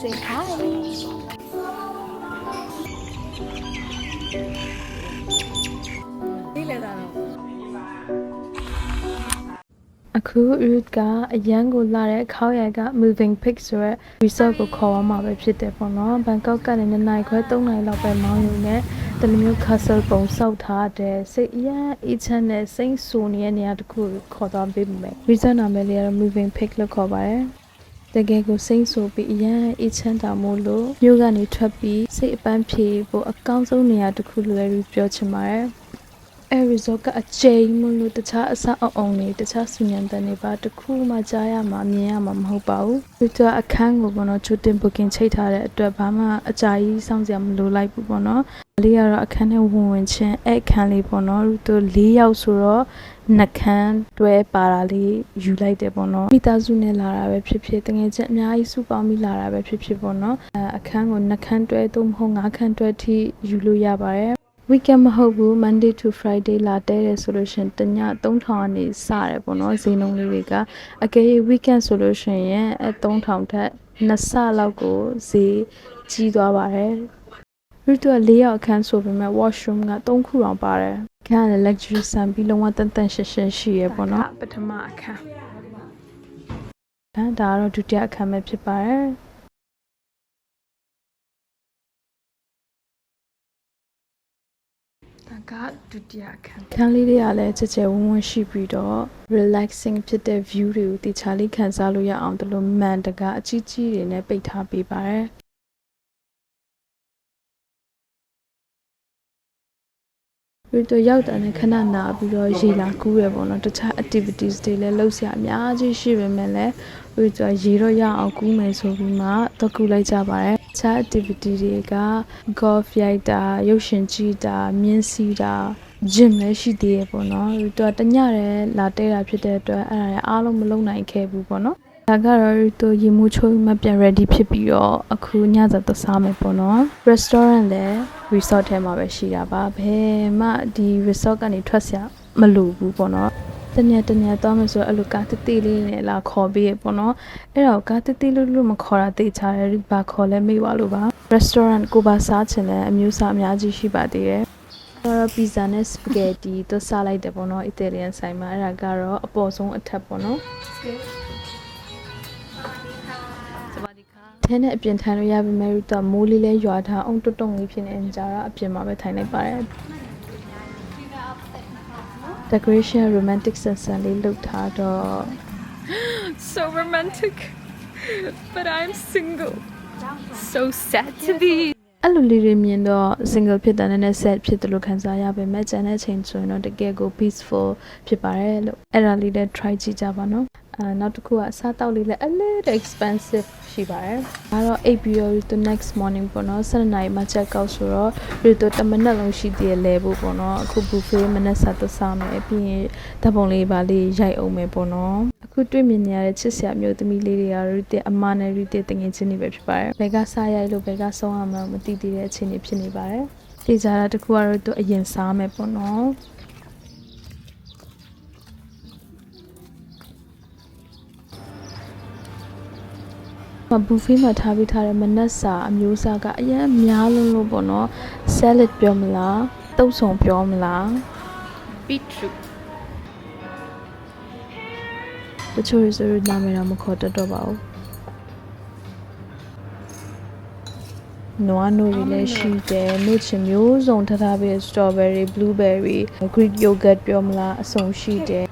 Say hi. ခု root ကအရန်ကိုလာတဲ့ခေါရိုက်က moving pig ဆိုရက် resort ကိုခေါ်ရမှာပဲဖြစ်တယ်ပေါ့နော်ဘန်ကောက်ကနေ2နိုင်ခွဲ3နိုင်လောက်ပဲမောင်းယူနေတလူမျိုး castle ပုံစောက်ထားတဲ့စိတ်အရန်အေးချမ်းတဲ့စိတ်ဆူနေတဲ့နေရာတစ်ခုကိုခေါ်သွားပေးမယ် resort နာမည်လေးကတော့ moving pig လို့ခေါ်ပါတယ်တကယ်ကိုစိမ့်ဆိုပြီးအရန်အေးချမ်းတာမို့လို့မြို့ကနေထွက်ပြီးစိတ်အပန်းဖြေဖို့အကောင်းဆုံးနေရာတစ်ခုလို့လည်းပြောချင်ပါတယ် အဲ resort ကအကျိန်မလို့တခြားအဆောက်အအုံတွေတခြားစုညံတဲ့နေပါတစ်ခုမှကြားရမှာမြင်ရမှာမဟုတ်ပါဘူး။ဒီတော့အခန်းကိုပေါ့နော်ချိုတင် booking ချိတ်ထားတဲ့အတွက်ဘာမှအကြာကြီးစောင့်စရာမလိုလိုက်ဘူးပေါ့နော်။လေးကတော့အခန်းထဲဝင်ဝင်ချင်းအဲ့အခန်းလေးပေါ့နော်။သူ၄ယောက်ဆိုတော့နှခမ်းတွဲပါတာလေးယူလိုက်တယ်ပေါ့နော်။မိသားစုနဲ့လာတာပဲဖြစ်ဖြစ်တကယ်ချင်းအများကြီးစုပေါင်းပြီးလာတာပဲဖြစ်ဖြစ်ပေါ့နော်။အဲအခန်းကိုနှခမ်းတွဲသို့မဟုတ်ငါးခမ်းတွဲထိယူလို့ရပါတယ်။ weekend မဟုတ်ဘူး Monday to Friday လာတဲတယ်ဆိုလို့ရှရင်တည3000ကနေစတယ်ပေါ့နော်ဈေးနှုန်းလေးတွေကအကယ်၍ weekend ဆိုလို့ရှရင်အဲ3000ထက်နှစ်ဆလောက်ကိုဈေးကြီးသွားပါတယ်ရူတူက၄ရောက်အခန်းဆိုပေမဲ့ washroom က3ခုတောင်ပါတယ်ခန်းကလည်း luxury ဆန်ပြီးလုံးဝတန်တန်ရှင်းရှင်းရှိရပေါ့နော်ပထမအခန်းဒါဒါကတော့ဒုတိယအခန်းပဲဖြစ်ပါတယ် ကဒုတိယအခန်းခန်းလေးတွေကလည်းကြဲကြဲဝန်းဝန်းရှိပြီးတော့ relaxing ဖြစ်တဲ့ view တွေကိုတခြားလေးခံစားလို့ရအောင်တလို့မှန်တကားအကြီးကြီးတွေနဲ့ပိတ်ထားပေးပါတယ်ပြီးတော့ရောက်တာနဲ့ခဏနာပြီးတော့ရေလာကူးရပေါ့နော်တခြား activities တွေလည်းလုပ်စရာအများကြီးရှိပေမဲ့လည်းပြီးတော့ရေတော့ရအောင်ကူးမယ်ဆိုပြီးမှတော့ကူလိုက်ကြပါတယ် တခြား activity တွေက golf ရိုက်တာရုပ်ရှင်ကြည့်တာမြင်းစီးတာ gym လည်းရှိသေးရပေါ့နော်ပြီးတော့တညရဲလာတဲတာဖြစ်တဲ့အတွက်အဲ့ဒါရအားလုံးမလုံနိုင်ခဲ့ဘူးပေါ့နော်ဒါကတော့သူရေမှုချိုးမှပြန် ready ဖြစ်ပြီးတော့အခုညစာတော့စားမယ်ပေါ့နော် restaurant လည်း resort ထဲမှာပဲရှိတာပါဘယ်မှဒီ resort ကနေထွက်စရာမလိုဘူးပေါ့နော် တညတညသွားမယ်ဆိုတော့အဲ့လိုကားတိတိလေးနဲ့လာခေါ်ပေးရပေါ့နော်အဲ့တော့ကားတိတိလို့လို့မခေါ်တာသိချတယ်ဘာခေါ်လဲမေ့ပါလို့ပါ restaurant ကိုပါစားချင်တဲ့အမျိုးအစားအများကြီးရှိပါသေးတယ်တော့ပီဇာနဲ့စပဂက်တီတော့စားလိုက်တယ်ပေါ့နော်အီတလီယန်ဆိုင်မှာအဲ့ဒါကတော့အပေါ်ဆုံးအထက်ပေါ့နော်စပါဒီခါထဲနဲ့အပြင်ထိုင်လို့ရပါမယ်ရတော့မိုးလေးလဲရွာထားအောင်တွတ်တုံလေးဖြစ်နေကြတာအပြင်မှာပဲထိုင်လိုက်ပါတယ် decoration romantic sunset လေးလုပ်ထားတော့ So romantic. But I'm single. So sad to be. အဲ့လိုလေးတွေမြင်တော့ single ဖြစ်တာနဲ့ set ဖြစ်တယ်လို့ခံစားရပေမဲ့ကျန်တဲ့ချိန်ဆိုရင်တော့တကယ်ကို peaceful ဖြစ်ပါတယ်လို့အဲ့ဒါလေးလည်း try ကြည့်ကြပါနော်အဲနောက်တစ်ခုကအစားတောက်လေးလည်း a little expensive ရှိပါတယ်ဒါတော့8 BO to next morning ပေါ့နော်7နာရီမှ check out ဆိုတော့ဒီတော့တစ်မိနစ်လုံးရှိသေးတယ်လဲဖို့ပေါ့နော်အခု buffet မနက်စားတော့စားမယ်ပြီးရင်ဓာတ်ပုံလေးပါလေးရိုက်အောင်မယ်ပေါ့နော်အခုတွေ့မြင်နေရတဲ့ချစ်စရာမျိုးသမီးလေးတွေကရတဲ့အမနဲ့ရတဲ့တငယ်ချင်းတွေပဲဖြစ်ပါတယ်ဘယ်ကစားရိုက်လို့ဘယ်ကဆုံးအောင်မသိသေးတဲ့အခြေအနေဖြစ်နေပါတယ်ဒီကြတာတခုကတော့သူအရင်စားမယ်ပေါ့နော် မဘူဖေးမှာထားပြီးထားတဲ့မနက်စာအမျိုးအစားကအရင်များလုံးလို့ပေါ့နော် salad ပြောမလားတုပ်ဆောင်ပြောမလား Beetroot. တချို့ရဆိုရနာမည်တော့မခေါ်တတ်တော့ပါဘူးနွားနိုတွေလည်းရှိတယ်နှုတ်ချင်မျိုးစုံထားထားပြီး strawberry blueberry greek yogurt ပြောမလားအစုံရှိတယ်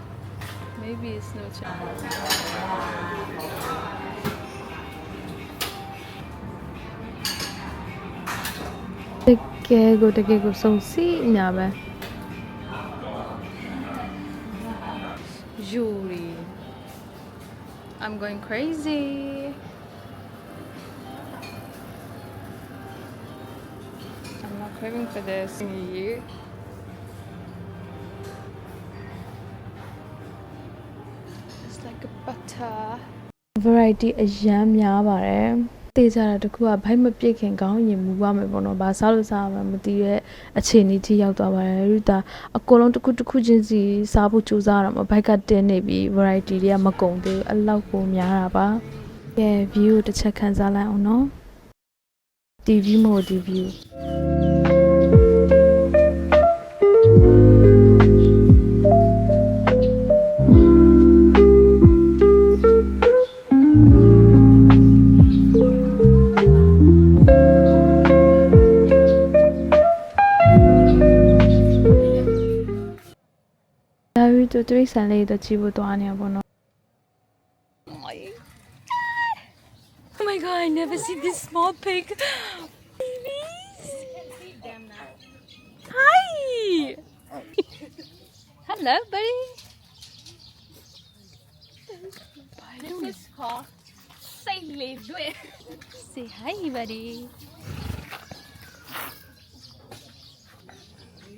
Maybe it's no chance. တကယ်ကိုတကယ်ကိုစုံစီညာပဲ Yuri. I'm going crazy. I'm not craving for this. You. It's like a butter. variety အရန်များပါတယ် တတေးကြတာတခုကဘိုက်မပြစ်ခင်ခေါင်းရင်မူပါမယ်ပေါ့နော်။ဘာစားလို့စားရမှမသိတဲ့အခြေအနေကြီးရောက်သွားပါတယ်။ရူတာအကုန်လုံးတစ်ခုတစ်ခုချင်းစီစားဖို့ကြိုးစားရမှာဘိုက်ကတင်းနေပြီး variety တွေကမကုန်သေးဘူး။အဲ့လောက်ကိုများတာပါ။ကဲ view ကိုတစ်ချက်ခန်းစားလိုက်အောင်နော်။ TV မို့ TV view ဒါရီတို့တိရစ္ဆာန်လေးတွေကြည့်ဖို့သွားနေရပါတော့ Oh my god, I never see this small pig. Babies. Hi. Hello, buddy. This is called say live with. Say hi, buddy.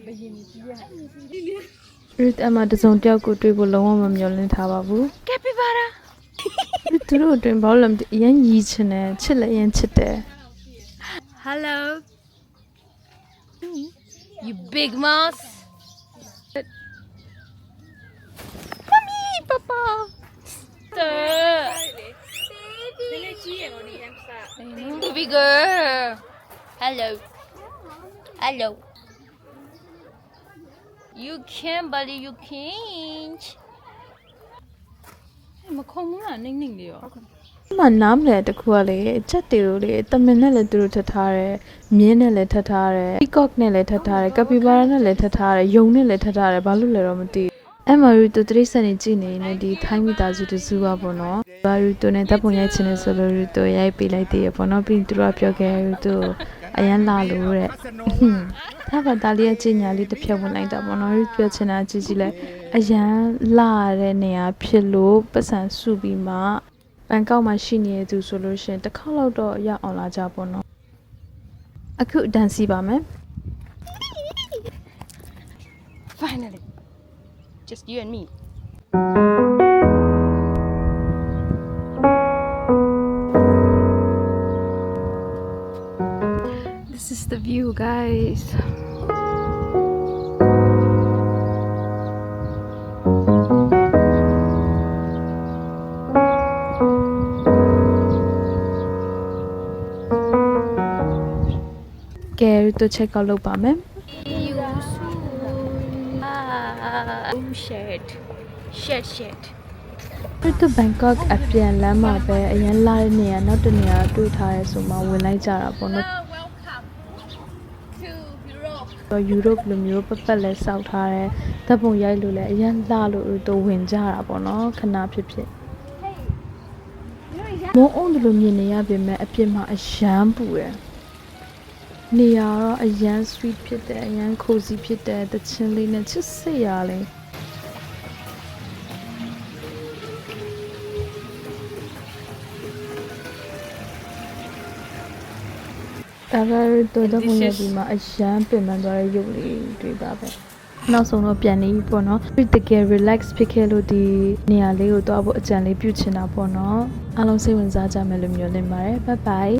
ရ စ်အမတစုံတယောက်ကိုတွေ့ဖို့လုံးဝမမျှော်လင့်ထားပါဘူး Capybara. သူတို့အတွင်ဘာလို့လဲမသိအရင်ညီချင်တယ်ချစ်လည်းအရင်ချစ်တယ် Hello. You big mouse. Mommy, Papa. Baby girl. Hello. Hello. You can buddy you can မခုံဘူးလားနိမ့်နိမ့်လေးရောဒီမှာနားမလဲတခုကလေအချက်တေတို့လေတမင်နဲ့လည်းသူတို့ထထားတယ်မြင်းနဲ့လည်းထထားတယ် peacock နဲ့လည်းထထားတယ်ကပီဘာရာနဲ့လည်းထထားတယ်ယုံနဲ့လည်းထထားတယ်ဘာလို့လဲတော့မသိအမရူတူတရိစနေကြည့်နေနေဒီထိုင်းမိသားစုတစုပါပေါ့နော်ဘာရူတူနဲ့တပ်ပုံရိုက်ချင်တယ်ဆိုလို့ရူတူရိုက်ပေးလိုက်သေးရပေါ့နော်ပြီးရင်သူတို့ကပြောခဲ့ရူတူ အရန်လာလို့တဲ့ဒါပါတာလေးရဲ့ကျညာလေးတစ်ဖြတ်ဝင်လိုက်တာပေါ့နော်ရီပြောချင်တာကြည့်ကြည့်လိုက်အရန်လာတဲ့နေရာဖြစ်လို့ပတ်စံစုပြီးမှဘန်ကောက်မှာရှိနေတဲ့သူဆိုလို့ရှရင်တစ်ခေါက်လောက်တော့ရောက်အောင်လာကြပေါ့နော်အခုအတန်းစီပါမယ် Finally. Just you and me. The view guys ကဲတို့ check out လုပ်ပါမယ် You Ah, oh shit. Shit, shit. တို့တို့ဘန်ကောက်အပြန်လမ်းမှာပဲအရင်လာတဲ့နေရာနောက်တစ်နေရာတွေ့ထားရဲဆိုမှဝင်လိုက်ကြတာပေါ့နော် welcome to Europe. တော့ ယူရိုပလိုမျိုးပတ်ပတ်လဲစောက်ထားတဲ့တပ်ပုံရိုက်လို့လဲအရင်လာလို့တို့ဝင်ကြတာပေါ့နော်ခဏဖြစ်ဖြစ်မုံအောင်တယ်လို့မြင်နေရပေမဲ့အပြင်မှာအရန်ပူရယ်နေရာတော့အရန် sweet ဖြစ်တယ်အရန် cozy ဖြစ်တယ်တချင်းလေးနဲ့ချစ်စိတ်ရလေး ဒါကတို့တော့ဘုံရပြီးမှအရန်ပင်ပန်းသွားတဲ့ရုပ်လေးတွေ့ပါပဲနောက်ဆုံးတော့ပြန်နေပြီပေါ့နော်တကယ် relax ဖြစ်ခဲ့လို့ဒီနေရာလေးကိုတော့ဖို့အကြံလေးပြုချင်တာပေါ့နော်အားလုံးစိတ်ဝင်စားကြမယ်လို့မျှော်လင့်ပါတယ် bye bye